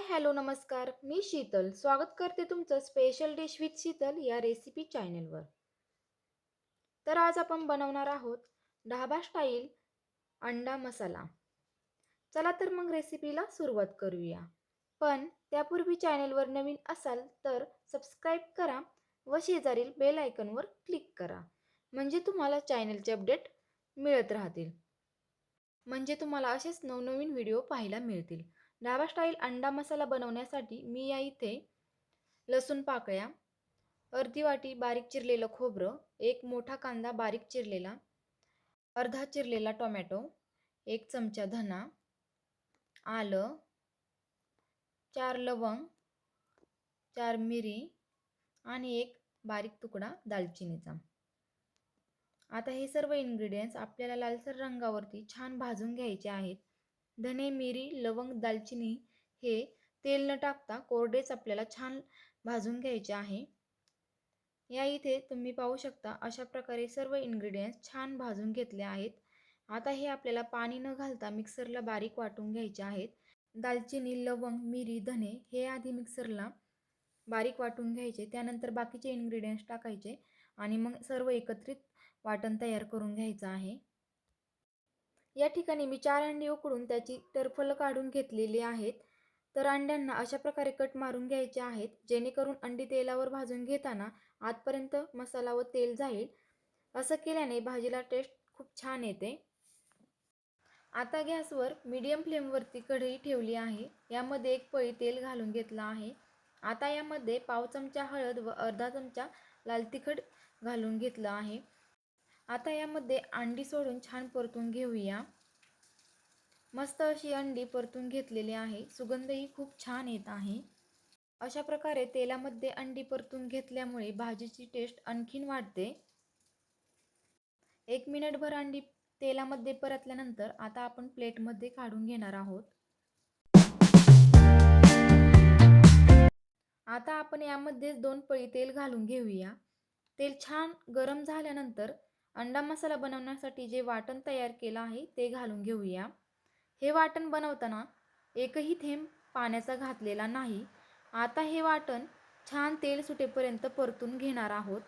Hi hello नमस्कार. मी शीतल. स्वागत करते तुमचं स्पेशल डिश विथ शीतल या रेसिपी चॅनलवर तर आज आपण बनवणार आहोत ढाबा स्टाईल अंडा मसाला. चला तर मग रेसिपीला सुरुवात करूया. पण त्यापूर्वी चॅनलवर नवीन असाल तर सबस्क्राईब करा व शेजारील बेल आयकनवर क्लिक करा. म्हणजे तुम्हाला चॅनलचे अपडेट मिळत राहतील. म्हणजे तुम्हाला असेच नवनवीन व्हिडिओ पाहायला मिळतील. ढाबा स्टाईल अंडा मसाला बनवण्यासाठी मी या इथे लसूण पाकळ्या अर्धी वाटी बारीक चिरलेलं खोबरं एक मोठा कांदा बारीक चिरलेला अर्धा चिरलेला टोमॅटो एक चमचा धना आलं चार लवंग चार मिरी आणि एक बारीक तुकडा दालचिनीचा. आता हे सर्व इन्ग्रेडियंट्स आपल्याला लालसर रंगावरती छान भाजून घ्यायचे आहेत. धने मिरी लवंग दालचिनी हे तेल न टाकता कोरडेच आपल्याला छान भाजून घ्यायचे आहे. या इथे तुम्ही पाहू शकता अशा प्रकारे सर्व इन्ग्रेडियंट्स छान भाजून घेतले आहेत. आता हे आपल्याला पाणी न घालता मिक्सरला बारीक वाटून घ्यायचे आहेत. दालचिनी लवंग मिरी धने हे आधी मिक्सरला बारीक वाटून घ्यायचे. त्यानंतर बाकीचे इन्ग्रेडियंट्स टाकायचे आणि मग सर्व एकत्रित वाटण तयार करून घ्यायचं आहे. या ठिकाणी मी चार अंडी उकडून त्याची टरफलं काढून घेतलेली आहेत. तर अंड्यांना अशा प्रकारे कट मारून घ्यायचे आहेत जेणेकरून अंडी तेलावर भाजून घेताना आतपर्यंत मसाला व तेल जाईल. असं केल्याने भाजीला टेस्ट खूप छान येते. आता गॅसवर मीडियम फ्लेमवरती कढई ठेवली आहे. यामध्ये एक पळी तेल घालून घेतलं आहे. आता यामध्ये पाव चमचा हळद व अर्धा चमचा लाल तिखट घालून घेतलं आहे. आता यामध्ये अंडी सोडून छान परतून घेऊया. मस्त अशी अंडी परतून घेतलेली आहे. सुगंधही खूप छान येत आहे. अशा प्रकारे तेलामध्ये अंडी परतून घेतल्यामुळे भाजीची टेस्ट आणखीन वाढते. एक मिनिटभर अंडी तेलामध्ये परतल्यानंतर आता आपण प्लेटमध्ये काढून घेणार आहोत. आता आपण यामध्येच दोन पळी तेल घालून घेऊया. तेल छान गरम झाल्यानंतर अंडा मसाला बनवण्यासाठी जे वाटण तयार केलं आहे ते घालून घेऊया. हे वाटण बनवताना एकही थेंब पाण्याचा घातलेला नाही. आता हे वाटण छान तेल सुटेपर्यंत परतून घेणार आहोत.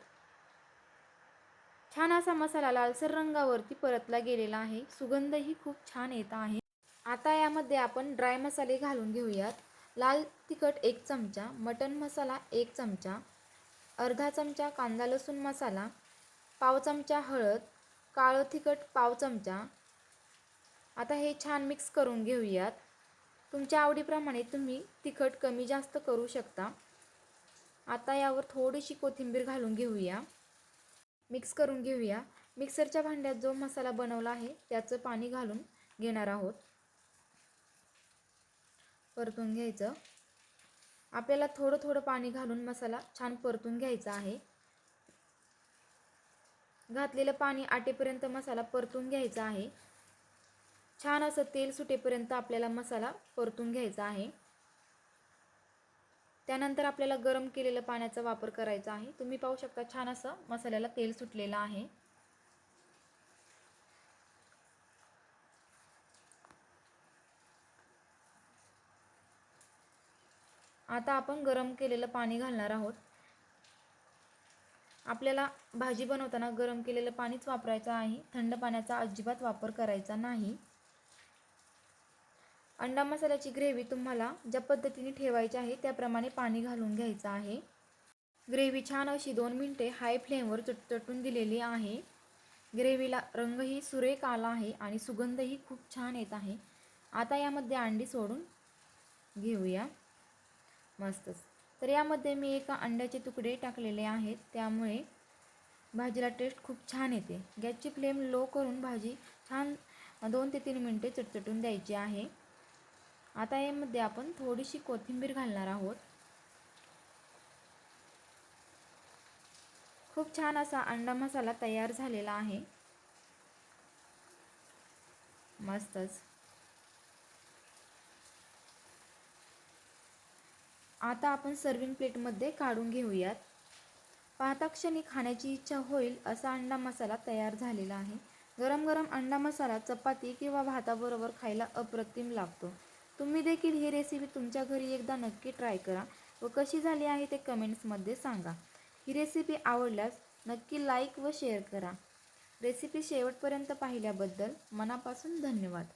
छान असा मसाला लालसर रंगावरती परतला गेलेला आहे. सुगंधही खूप छान येत आहे. आता यामध्ये आपण ड्राय मसाले घालून घेऊयात. लाल तिखट एक चमचा मटन मसाला एक चमचा अर्धा चमचा कांदा लसूण मसाला पाव चमचा हळद काळं तिखट पाव चमचा. आता हे छान मिक्स करून घेऊयात. तुमच्या आवडीप्रमाणे तुम्ही तिखट कमी जास्त करू शकता. आता यावर थोडीशी कोथिंबीर घालून घेऊया. मिक्स करून घेऊया. मिक्सरच्या भांड्यात जो मसाला बनवला आहे त्याचं पाणी घालून घेणार आहोत. परतून घ्यायचं. आपल्याला थोडं थोडं पाणी घालून मसाला छान परतून घ्यायचा आहे. घातलेलं पाणी आटेपर्यंत मसाला परतून घ्यायचा आहे. छान असं तेल सुटेपर्यंत आपल्याला मसाला परतून घ्यायचा आहे. त्यानंतर आपल्याला गरम केलेलं पाण्याचा वापर करायचा आहे. तुम्ही पाहू शकता छान असं मसाल्याला तेल सुटलेलं आहे. आता आपण गरम केलेलं पाणी घालणार आहोत. आपल्याला भाजी बनवताना गरम केलेलं पाणीच वापरायचं आहे. थंड पाण्याचा अजिबात वापर करायचा नाही. अंडा मसाल्याची ग्रेव्ही तुम्हाला ज्या पद्धतीने ठेवायची आहे त्याप्रमाणे पाणी घालून घ्यायचं आहे. ग्रेव्ही छान अशी दोन मिनटे हाय फ्लेमवर चटचटून दिलेली आहे. ग्रेव्हीला रंगही सुरेख आला आहे आणि सुगंधही खूप छान येत आहे. आता यामध्ये अंडी सोडून घेऊया. मस्तच. तर यामध्ये मी एका अंड्याचे तुकडे टाकलेले आहेत. त्यामुळे भाजीला टेस्ट खूप छान येते. गॅसची फ्लेम लो करून भाजी छान दोन ते तीन मिनटे चटचटून द्यायची आहे. आता यामध्ये आपण थोडीशी कोथिंबीर घालणार आहोत. खूप छान असा अंडा मसाला तयार झालेला आहे. मस्तच. आता आपण सर्विंग प्लेटमध्ये काढून घेऊयात. पाहता क्षणी खाण्याची इच्छा होईल असा अंडा मसाला तयार झालेला आहे. गरम गरम अंडा मसाला चपाती किंवा भाताबरोबर खायला अप्रतिम लागतो. तुम्ही देखील ही रेसिपी तुमच्या घरी एकदा नक्की ट्राय करा व कशी झाली आहे ते कमेंट्समध्ये सांगा. ही रेसिपी आवडल्यास नक्की लाईक व शेअर करा. रेसिपी शेवटपर्यंत पाहिल्याबद्दल मनापासून धन्यवाद.